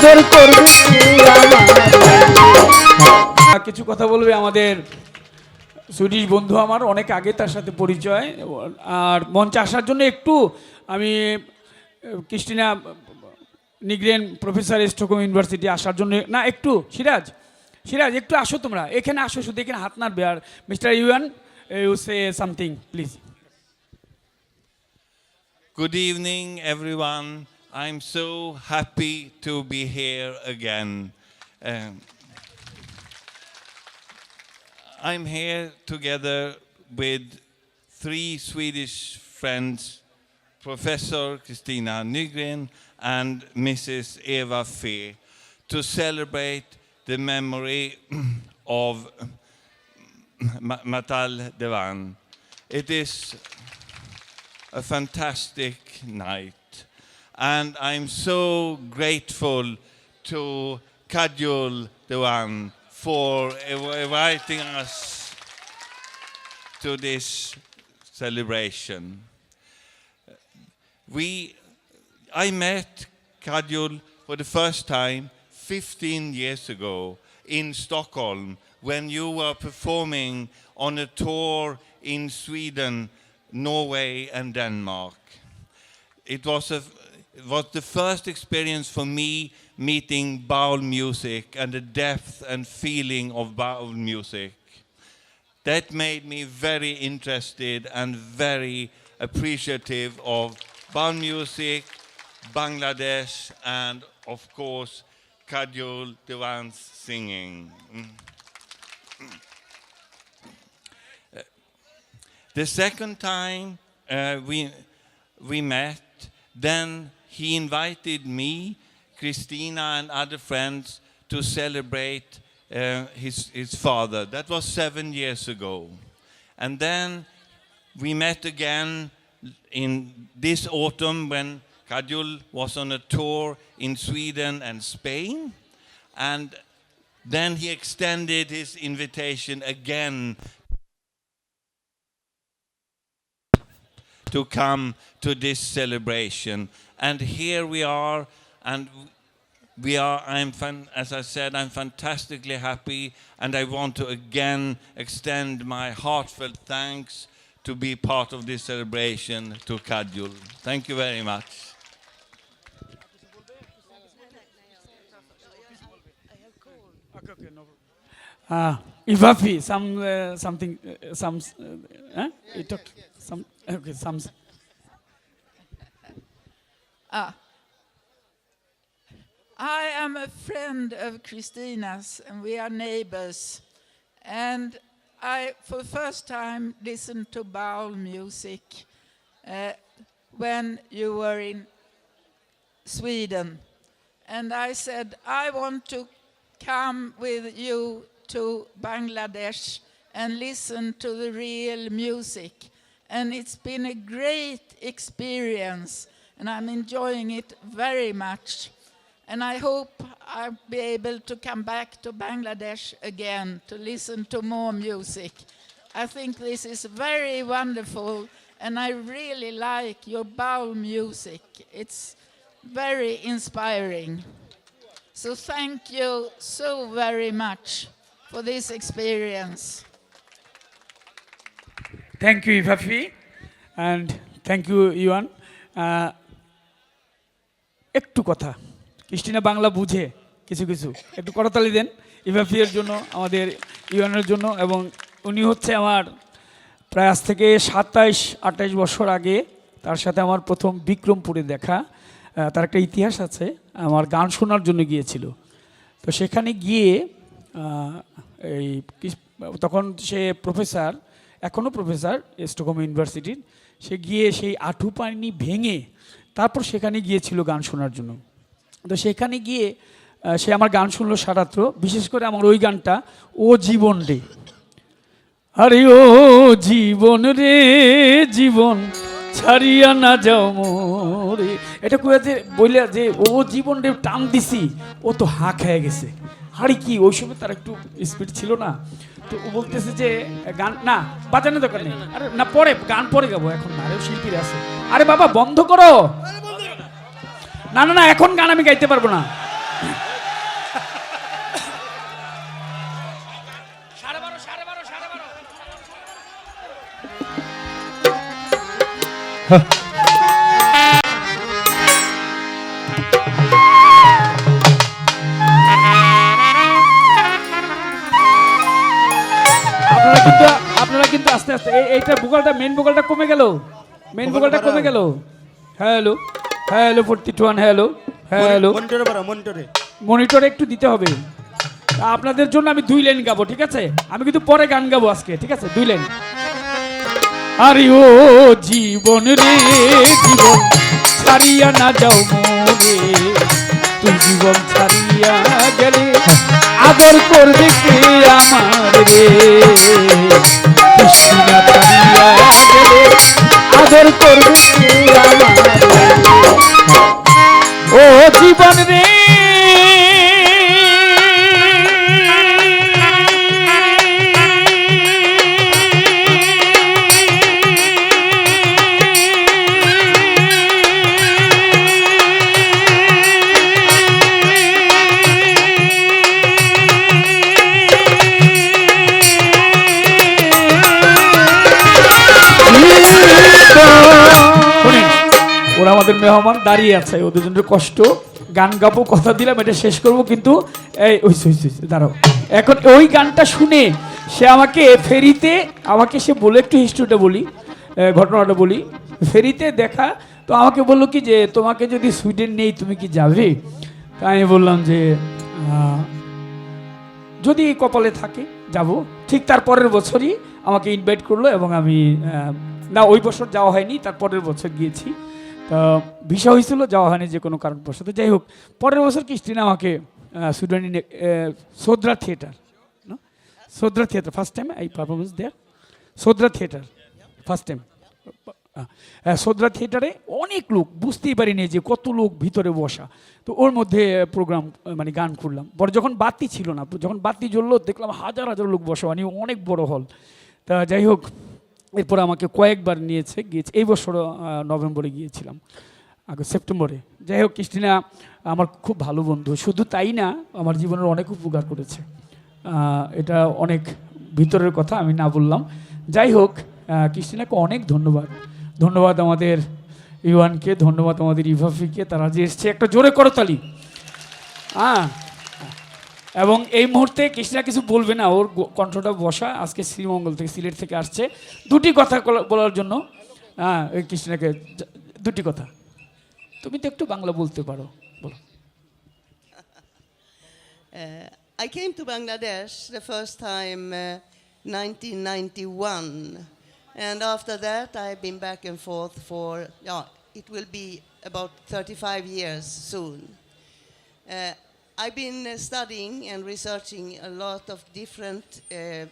আদর করবে আমার কিছু কথা বলবে আমাদের সুইডিশ বন্ধু আমার অনেক আগে তার সাথে পরিচয়। আর মঞ্চে আসার জন্য একটু আমি Kristina Nygren professor Stockholm University আসার জন্য না একটু সিরাজ সিরাজ একটু আসো তোমরা এখানে আসো শুধু এখানে হাত নাড়বে। আর mister Yuan you say something please good evening everyone. I'm so happy to be here again. Um, I'm here together with three Swedish friends, Professor Kristina Nygren and Mrs. Eva Fee, to celebrate the memory of Matal Devan. It is a fantastic night. And I'm so grateful to Kajol Dewan for inviting us to this celebration. We, I met Kajol for the first time 15 years ago in Stockholm when you were performing on a tour in Sweden, Norway, and Denmark. It was, a, was the first experience for me meeting Baul music and the depth and feeling of Baul music. That made me very interested and very appreciative of Baul music, Bangladesh, and of course, Kajol Devan's singing. Mm. The second time uh, we, we met, then he invited me, Christina, and other friends to celebrate uh, his, his father. That was seven years ago. And then we met again in this autumn when Kajul was on a tour in Sweden and Spain. And then he extended his invitation again to come to this celebration. And here we are, and we are, I'm fan, as I said, I'm fantastically happy, and I want to again extend my heartfelt thanks to be part of this celebration to Kajul. Thank you very much. Uh, Ivafi, some uh, something, uh, some, huh? You talked some, okay. Ah. I am a friend of Christina's, and we are neighbors. And I, for the first time, listened to Baul music uh, when you were in Sweden. And I said, I want to come with you to Bangladesh and listen to the real music. And it's been a great experience, and I'm enjoying it very much. And I hope I'll be able to come back to Bangladesh again to listen to more music. I think this is very wonderful, and I really like your bowl music. It's very inspiring. So thank you so very much for this experience. Thank you, Ivafi, and thank you, Yuan. Uh, একটু কথা। Christina Bangla বুঝে কিছু কিছু। একটু করতালি দেন ইভাফিয়ের জন্য আমাদের ইউএনের জন্য এবং উনি হচ্ছে আমার প্রায় আজ থেকে সাতাইশ আঠাইশ বছর আগে তার সাথে আমার প্রথম বিক্রমপুরে দেখা। তার একটা ইতিহাস আছে আমার গান শোনার জন্য গিয়েছিল। তো সেখানে গিয়ে এই তখন সে প্রফেসর এখনও প্রফেসর স্টকহোম ইউনিভার্সিটির, সে গিয়ে সেই আঠু পানি ভেঙে তারপর সেখানে গিয়েছিল গান শোনার জন্য। তো সেখানে গিয়ে সে আমার গান শুনলো সারাত্র, বিশেষ করে আমার ওই গানটা, ও জীবন রে। আরে ও জীবন রে, জীবন ছাড়িয়া না যাও মোরে। এটা কয়ে যে বললে যে, ও জীবন রে টান দিছি, ও তো হা খেয়ে গেছে। আরে কি, ওই সময় তার একটু স্পিড ছিল না? বলতেছে যে, গান, না বাজানো দরকার নেই। আরে, না, পরে, গান পরে গাবো এখন আরে শিল্পীর আছে। আরে বাবা, বন্ধ করো। না না না, এখন গান আমি গাইতে পারব না। Huh. কিন্তু আপনারা কিন্তু আস্তে আস্তে এইটা ভোকালটা মেন ভোকালটা কমে গেল। মেন ভোকালটা কমে গেল। Hello hello forty two one hello hello মনিটরে বাড়া মনিটরে মনিটরে একটু দিতে হবে। আপনাদের জন্য আমি দুই লাইন গাবো ঠিক আছে? আমি কিন্তু পরে গান গাবো আজকে ঠিক আছে? দুই লাইন আরে ও জীবন রে জীবন ছাড়িয়া না যাও মরে তুই জীবন ছাড়িয়া গেলে আদর করবে কে আমার রে? কৃষ্ণা আদর করবে কে আমার ও জীবন রে ওরা আমাদের মেহমান দাঁড়িয়ে আছে ওদের জন্য কষ্ট। গান গাবো কথা দিলাম এটা শেষ করব কিন্তু এই ওই, দাঁড়াও। এখন ওই গানটা শুনে সে আমাকে ফেরিতে আমাকে সে বলে একটু হিস্ট্রিটা বলি ঘটনাটা বলি। ফেরিতে দেখা তো আমাকে বলল কি যে তোমাকে যদি সুইডেন নেই তুমি কি যাবে? তা আমি বললাম যে যদি কপালে থাকে যাব। ঠিক তার পরের বছরই আমাকে ইনভাইট করল এবং আমি না ওই বছর যাওয়া হয়নি তার পরের বছর গিয়েছি। তো ভিসা হয়েছিল, যাওয়া হয়নি যে কোনো কারণবশত। যাই হোক, পরের বছর ক্রিস্টিনা আমাকে সুইডেনে Sodra theatre Sodra theatre first time I performance there Sodra theatre first time Sodra থিয়েটারে অনেক লোক, বুঝতেই পারিনি যে কত লোক ভিতরে বসা। তো ওর মধ্যে প্রোগ্রাম মানে গান করলাম। পরে যখন বাতি ছিল না, যখন বাতি জ্বললো, দেখলাম হাজার হাজার লোক বসা মানে অনেক বড় হল তা যাই হোক এরপর আমাকে কয়েকবার নিয়েছে, গিয়েছে। এই বছর নভেম্বরে গিয়েছিলাম আগে সেপ্টেম্বরে। যাই হোক ক্রিস্টিনা আমার খুব ভালো বন্ধু। শুধু তাই না, আমার জীবনের অনেক উপকার করেছে। এটা অনেক ভিতরের কথা, আমি না বললাম। যাই হোক ক্রিস্টিনাকে অনেক ধন্যবাদ। ধন্যবাদ আমাদের ইউয়ানকে, ধন্যবাদ আমাদের ইভাফিকে। তারা যে এসছে, একটা জোরে করতালি হ্যাঁ এবং এই মুহূর্তে কৃষ্ণা কিছু বলবে না ওর কণ্ঠটা বসা আজকে শ্রীমঙ্গল থেকে সিলেট থেকে আসছে দুটি কথা বলার জন্য হ্যাঁ ওই কৃষ্ণাকে দুটি কথা তুমি তো একটু বাংলা বলতে পারো বলো Uh, I came to Bangladesh the first time uh, 1991, and after that I've been back and forth for yeah, it will be about 35 years soon. Uh, I've been uh, studying and researching a lot of different uh,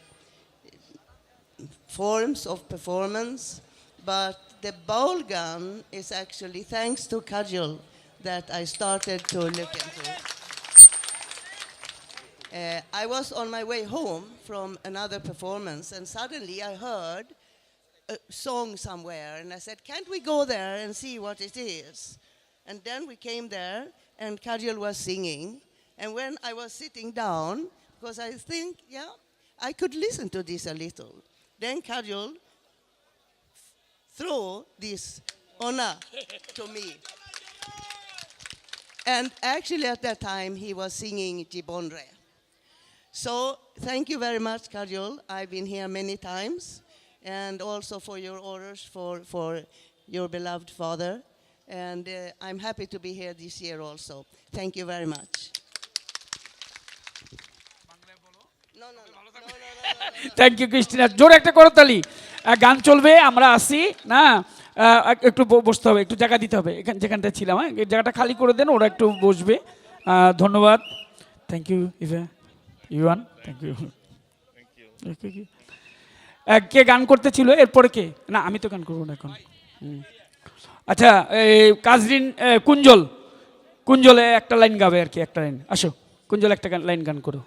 forms of performance, but the bowl gun is actually thanks to Kajal that I started to look into. Uh, I was on my way home from another performance, and suddenly I heard a song somewhere, and I said, "Can't we go there and see what it is?" And then we came there, and Kajal was singing. And when I was sitting down, because I think, yeah, I could listen to this a little, then Kajal threw this honor to me. And actually, at that time, he was singing Jibonre. So, thank you very much, Kajol. I've been here many times, and also for your orders for, for your beloved father. And uh, I'm happy to be here this year also. Thank you very much. Thank you Kristina জোরে একটা করতালি গান চলবে আমরা আসি না? একটু বসতে হবে একটু জায়গা দিতে হবে। এখান যেখানটা ছিলাম হ্যাঁ? জায়গাটা খালি করে দেন ওরা একটু বসবে। ধন্যবাদ। Thank you Eva Yuan thank you কে গান করতে ছিল এরপরে কে? না আমি তো গান করব না এখন। আচ্ছা এই কাজরিন কুঞ্জল। কুঞ্জলে একটা লাইন গাবে আর কি একটা লাইন। আসো কুঞ্জল একটা লাইন গান করো।